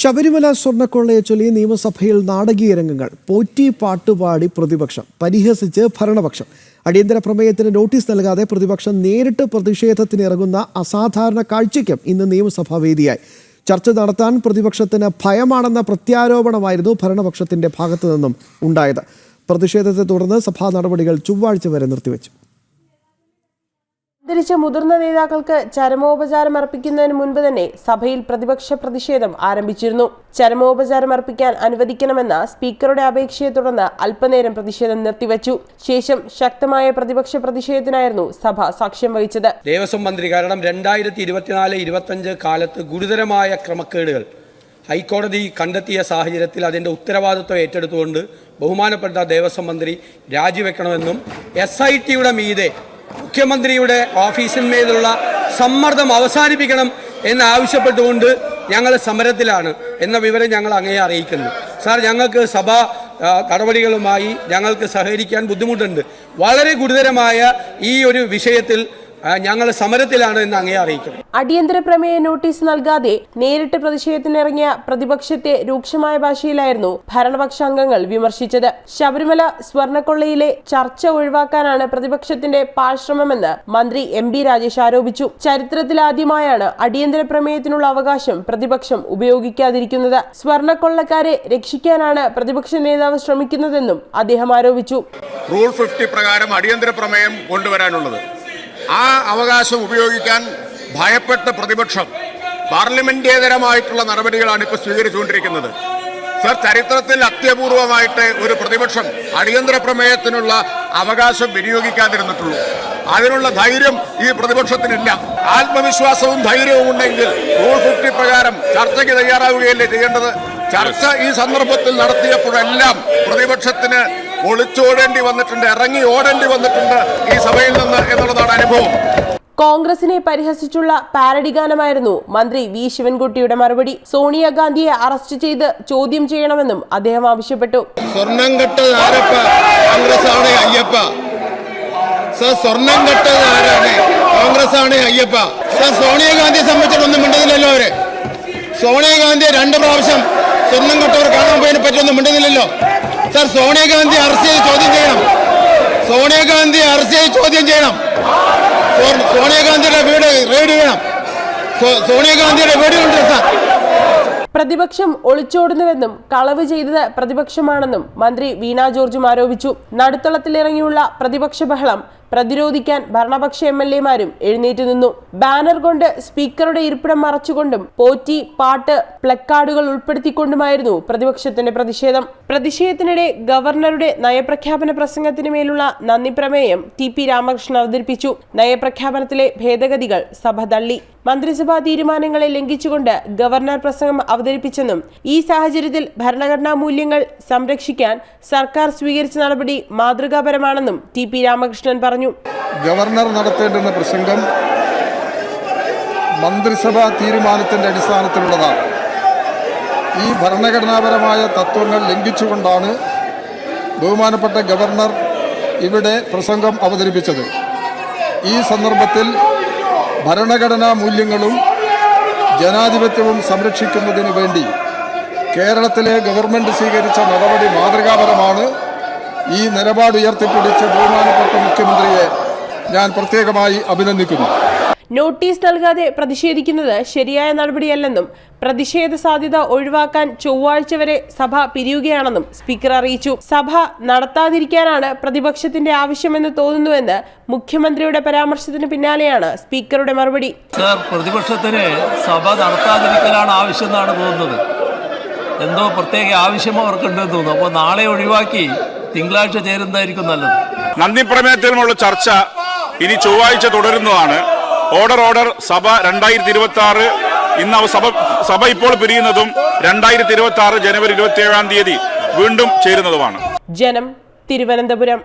ശബരിമല സ്വർണക്കൊള്ളയെ ചൊല്ലി നിയമസഭയിൽ നാടകീയ രംഗങ്ങൾ. പോറ്റി പാട്ടുപാടി പ്രതിപക്ഷം. പരിഹസിച്ച് ഭരണപക്ഷം. അടിയന്തര പ്രമേയത്തിന് നോട്ടീസ് നൽകാതെ പ്രതിപക്ഷം നേരിട്ട് പ്രതിഷേധത്തിന് ഇറങ്ങുന്ന അസാധാരണ കാഴ്ചയ്ക്കും ഇന്ന് നിയമസഭാ വേദിയായി. ചർച്ച നടത്താൻ പ്രതിപക്ഷത്തിന് ഭയമാണെന്ന പ്രത്യാരോപണമായിരുന്നു ഭരണപക്ഷത്തിന്റെ ഭാഗത്തു നിന്നും ഉണ്ടായത്. പ്രതിഷേധത്തെ തുടർന്ന് സഭാ നടപടികൾ ചൊവ്വാഴ്ച വരെ നിർത്തിവെച്ചു. അന്തരിച്ച മുതിർന്ന നേതാക്കൾക്ക് ചരമോപചാരം അർപ്പിക്കുന്നതിന് മുൻപ് തന്നെ സഭയിൽ പ്രതിപക്ഷ പ്രതിഷേധം ആരംഭിച്ചിരുന്നു. ചരമോപചാരം അർപ്പിക്കാൻ അനുവദിക്കണമെന്ന സ്പീക്കറുടെ അപേക്ഷയെ തുടർന്ന് അല്പനേരം പ്രതിഷേധം നിർത്തിവച്ചു. ശേഷം ശക്തമായ പ്രതിപക്ഷ പ്രതിഷേധത്തിനായിരുന്നു സഭ സാക്ഷ്യം വഹിച്ചത്. ദേവസ്വം മന്ത്രി കാരണം രണ്ടായിരത്തി ഇരുപത്തിനാല് ഇരുപത്തഞ്ച് കാലത്ത് ഗുരുതരമായ ക്രമക്കേടുകൾ ഹൈക്കോടതി കണ്ടെത്തിയ സാഹചര്യത്തിൽ അതിന്റെ ഉത്തരവാദിത്വം ഏറ്റെടുത്തുകൊണ്ട് ബഹുമാനപ്പെട്ട ദേവസ്വം മന്ത്രി രാജിവെക്കണമെന്നും എസ് ഐ ടിയുടെ മീതെ മുഖ്യമന്ത്രിയുടെ ഓഫീസിന്മേലുള്ള സമ്മർദ്ദം അവസാനിപ്പിക്കണം എന്നാവശ്യപ്പെട്ടുകൊണ്ട് ഞങ്ങൾ സമരത്തിലാണ് എന്ന വിവരം ഞങ്ങൾ അങ്ങയെ അറിയിക്കുന്നു. സാർ ഞങ്ങൾക്ക് സഭ നടപടികളുമായി ഞങ്ങൾക്ക് സഹകരിക്കാൻ ബുദ്ധിമുട്ടുണ്ട്. വളരെ ഗുരുതരമായ ഈ ഒരു വിഷയത്തിൽ ഞങ്ങൾ സമരത്തിലാണ് എന്ന് അങ്ങേ അറിയിക്കും. അടിയന്തര പ്രമേയ നോട്ടീസ് നൽകാതെ നേരിട്ട് പ്രതിഷേധത്തിനിറങ്ങിയ പ്രതിപക്ഷത്തെ രൂക്ഷമായ ഭാഷയിലായിരുന്നു ഭരണപക്ഷ അംഗങ്ങൾ വിമർശിച്ചത്. ശബരിമല സ്വർണക്കൊള്ളയിലെ ചർച്ച ഒഴിവാക്കാനാണ് പ്രതിപക്ഷത്തിന്റെ പാഴ്ശ്രമമെന്ന് മന്ത്രി എം ബി രാജേഷ് ആരോപിച്ചു. ചരിത്രത്തിലാദ്യമായാണ് അടിയന്തര പ്രമേയത്തിനുള്ള അവകാശം പ്രതിപക്ഷം ഉപയോഗിക്കാതിരിക്കുന്നത്. സ്വർണക്കൊള്ളക്കാരെ രക്ഷിക്കാനാണ് പ്രതിപക്ഷ നേതാവ് ശ്രമിക്കുന്നതെന്നും അദ്ദേഹം ആരോപിച്ചു. റൂൾ ഫിഫ്റ്റി പ്രകാരം അടിയന്തര പ്രമേയം കൊണ്ടുവരാനുള്ളത്. ആ അവകാശം ഉപയോഗിക്കാൻ ഭയപ്പെട്ട പ്രതിപക്ഷം പാർലമെന്റേതരമായിട്ടുള്ള നടപടികളാണ് ഇപ്പോൾ സ്വീകരിച്ചുകൊണ്ടിരിക്കുന്നത്. സർ ചരിത്രത്തിൽ അത്യപൂർവമായിട്ട് ഒരു പ്രതിപക്ഷം അടിയന്തര പ്രമേയത്തിനുള്ള അവകാശം വിനിയോഗിക്കാതിരുന്നിട്ടുള്ളൂ. അതിനുള്ള ധൈര്യം ഈ പ്രതിപക്ഷത്തിനില്ല. ആത്മവിശ്വാസവും ധൈര്യവും ഉണ്ടെങ്കിൽ റൂൾ ഫിഫ്റ്റി പ്രകാരം ചർച്ചയ്ക്ക് തയ്യാറാവുകയല്ലേ ചെയ്യേണ്ടത്? ചർച്ച ഈ സന്ദർഭത്തിൽ നടത്തിയപ്പോഴെല്ലാം പ്രതിപക്ഷത്തിന് ഒളിച്ചോടേണ്ടി വന്നിട്ടുണ്ട് ഇറങ്ങി ഓടേണ്ടി വന്നിട്ടുണ്ട് ഈ സഭയിൽ നിന്ന് എന്നുള്ളതാണ് അനുഭവം. കോൺഗ്രസിനെ പരിഹസിച്ചുള്ള പാരഡി ഗാനമായിരുന്നു മന്ത്രി വി ശിവൻകുട്ടിയുടെ മറുപടി. സോണിയാഗാന്ധിയെ അറസ്റ്റ് ചെയ്ത് ചോദ്യം ചെയ്യണമെന്നും അദ്ദേഹം ആവശ്യപ്പെട്ടു. സ്വർണം കെട്ടത് ആരപ്പ കോൺഗ്രസ് ആണ് അയ്യപ്പ. സർ സ്വർണം കെട്ടത് ആരാണ് കോൺഗ്രസ് ആണ് അയ്യപ്പ. സർ സോണിയാഗാന്ധിയെ സംബന്ധിച്ചിട്ടൊന്നും മിണ്ടുന്നില്ലല്ലോ അവർ. സോണിയാഗാന്ധിയെ രണ്ട് പ്രാവശ്യം സ്വർണം കെട്ടവർ കാണാൻ പോയതിനെ പറ്റിയൊന്നും മിണ്ടുന്നില്ലല്ലോ സർ സോണിയാഗാന്ധി അറസ്റ്റ് ചെയ്ത് ചോദ്യം ചെയ്യണം. സോണിയാഗാന്ധി അറസ്റ്റ് ചെയ്ത് ചോദ്യം ചെയ്യണം. സോണിയാഗാന്ധിയുടെ വീട് റെയ്ഡ് ചെയ്യണം. സോണിയാഗാന്ധിയുടെ വീട് ഉണ്ട് സാർ പ്രതിപക്ഷം ഒളിച്ചോടുന്നുവെന്നും കളവ് ചെയ്തത് പ്രതിപക്ഷമാണെന്നും മന്ത്രി വീണ ജോർജും ആരോപിച്ചു. നടുത്തളത്തിലിറങ്ങിയുള്ള പ്രതിപക്ഷ ബഹളം പ്രതിരോധിക്കാൻ ഭരണപക്ഷ എം എൽ എമാരും എഴുന്നേറ്റ് നിന്നു. ബാനർ കൊണ്ട് സ്പീക്കറുടെ ഇരിപ്പിടം മറച്ചുകൊണ്ടും പോറ്റി പാട്ട് പ്ലക്കാർഡുകൾ ഉൾപ്പെടുത്തിക്കൊണ്ടുമായിരുന്നു പ്രതിപക്ഷത്തിന്റെ പ്രതിഷേധം. പ്രതിഷേധത്തിനിടെ ഗവർണറുടെ നയപ്രഖ്യാപന പ്രസംഗത്തിന് മേലുള്ള നന്ദി പ്രമേയം ടി പി രാമകൃഷ്ണൻ അവതരിപ്പിച്ചു. നയപ്രഖ്യാപനത്തിലെ ഭേദഗതികൾ സഭ തള്ളി. മന്ത്രിസഭാ തീരുമാനങ്ങളെ ലംഘിച്ചുകൊണ്ട് ഗവർണർ പ്രസംഗം അവതരിപ്പിച്ചെന്നും ഈ സാഹചര്യത്തിൽ ഭരണഘടനാ മൂല്യങ്ങൾ സംരക്ഷിക്കാൻ സർക്കാർ സ്വീകരിച്ച നടപടി മാതൃകാപരമാണെന്നും ടി പി രാമകൃഷ്ണൻ പറഞ്ഞു. ഗവർണർ നടത്തേണ്ടുന്ന പ്രസംഗം മന്ത്രിസഭാ തീരുമാനത്തിന്റെ അടിസ്ഥാനത്തിലുള്ളതാണ്. ഈ ഭരണഘടനാപരമായ തത്വങ്ങൾ ലംഘിച്ചുകൊണ്ടാണ് ബഹുമാനപ്പെട്ട ഗവർണർ ഇവിടെ പ്രസംഗം അവതരിപ്പിച്ചത്. ഈ സന്ദർഭത്തിൽ ഭരണഘടനാ മൂല്യങ്ങളും ജനാധിപത്യവും സംരക്ഷിക്കുന്നതിന് വേണ്ടി കേരളത്തിലെ ഗവൺമെന്റ് സ്വീകരിച്ച നടപടി മാതൃകാപരമാണ്. ഈ നിലപാട് ഉയർത്തിപ്പിടിച്ച ബഹുമാനപ്പെട്ട മുഖ്യമന്ത്രിയെ ഞാൻ പ്രത്യേകമായി അഭിനന്ദിക്കുന്നു. നോട്ടീസ് നൽകാതെ പ്രതിഷേധിക്കുന്നത് ശരിയായ നടപടിയല്ലെന്നും പ്രതിഷേധ സാധ്യത ഒഴിവാക്കാൻ ചൊവ്വാഴ്ച വരെ സഭ പിരിയുകയാണെന്നും സ്പീക്കർ അറിയിച്ചു. സഭ നടത്താതിരിക്കാനാണ് പ്രതിപക്ഷത്തിന്റെ ആവശ്യമെന്ന് തോന്നുന്നുവെന്ന് മുഖ്യമന്ത്രിയുടെ പരാമർശത്തിന് പിന്നാലെയാണ് സ്പീക്കറുടെ മറുപടി. സർ പ്രതിപക്ഷത്തിന് സഭ നടത്താതിരിക്കലാണ് ആവശ്യം എന്നാണ് തോന്നുന്നത്. എന്തോ പ്രത്യേക ആവശ്യം അവർക്കുണ്ടെന്ന് തോന്നുന്നു. അപ്പോൾ നാളെ ഒഴിവാക്കി തിങ്കളാഴ്ച ചേരുന്നതായിരിക്കും നല്ലത്. നന്ദി പ്രമേയത്തിലുമുള്ള ചർച്ച ഇനി ചൊവ്വാഴ്ച തുടരുന്നതാണ്. ഓർഡർ ഓർഡർ സഭ രണ്ടായിരത്തി ഇരുപത്തി ആറ് ഇന്ന് സഭ സഭ ഇപ്പോൾ പിരിയുന്നതും രണ്ടായിരത്തി ഇരുപത്തി ആറ് ജനുവരി ഇരുപത്തി ഏഴാം തീയതി വീണ്ടും ചേരുന്നതുമാണ്. ജനം തിരുവനന്തപുരം.